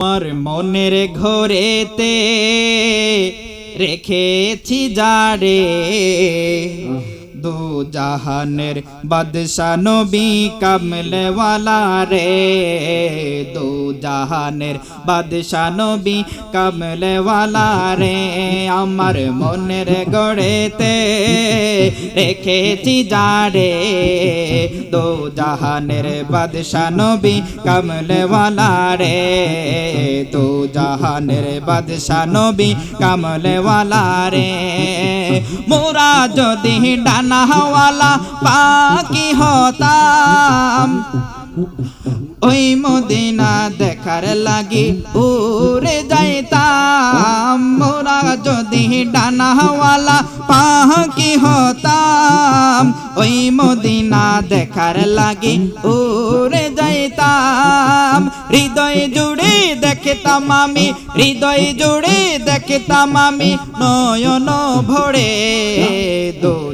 আমার মনের ঘরেতে রেখেছি যারে। দু জাহানের বাদশা নবী কামলেওয়ালা রে। দু জাহানের বাদশা নবী কামলেওয়ালা রে, আমার মনের গড়েতে রেখেছি যারে দু জাহানের বাদশা নবী কামলেওয়ালা রে, দু জাহানের বাদশা নবী কামলেওয়ালা রে। মোরা যদি ডানা হওয়ালা পাখি হতাম। ওই মদিনা দেখার লাগি উড়ে যাইতাম। মোরা যদি ডানা হওয়ালা পাখি হতাম, ওই মদিনা দেখার লাগি উড়ে যাইতাম। হৃদয় জুড়ে দেখতাম আমি, হৃদয় জুড়ে দেখতাম আমি, নয়ন ভরে দো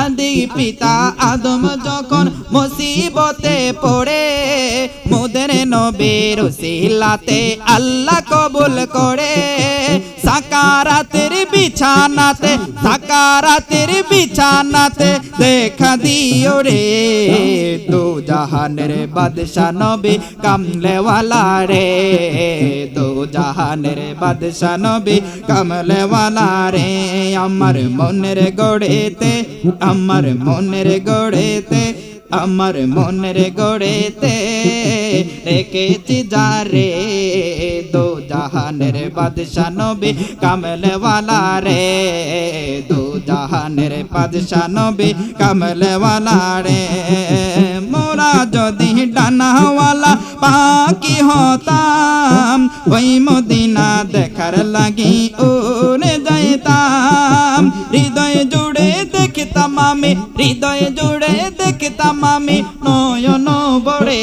আদি পিতা আদম যখন মুসিবতে পড়ে মোদের নবীর সিলাতে আল্লাহ কবুল করে সাকারাতের বিছানাতে দেখা দিও রে। দু জাহানের বাদশা নবী কামলেওয়ালা রে। দু জাহানের বাদশা নবী কামলেওয়ালা রে। আমার মনের গড়েতে, আমার মনের গড়েতে, আমার মনের গড়েতে রেখেছি যারে দো জাহানের বাদশা নবী, কামলওয়ালা রে। দো জাহানের বাদশা নবী, কামলওয়ালা রে। মোরা যদি ডানাওয়ালা পাখি হতাম, ওই মদিনা দেখার লাগি উড়ে যাইতাম। হৃদয় জুড়ে দেখতাম আমি, হৃদয় জুড়ে দেখতাম আমি, নয়ন বড়ে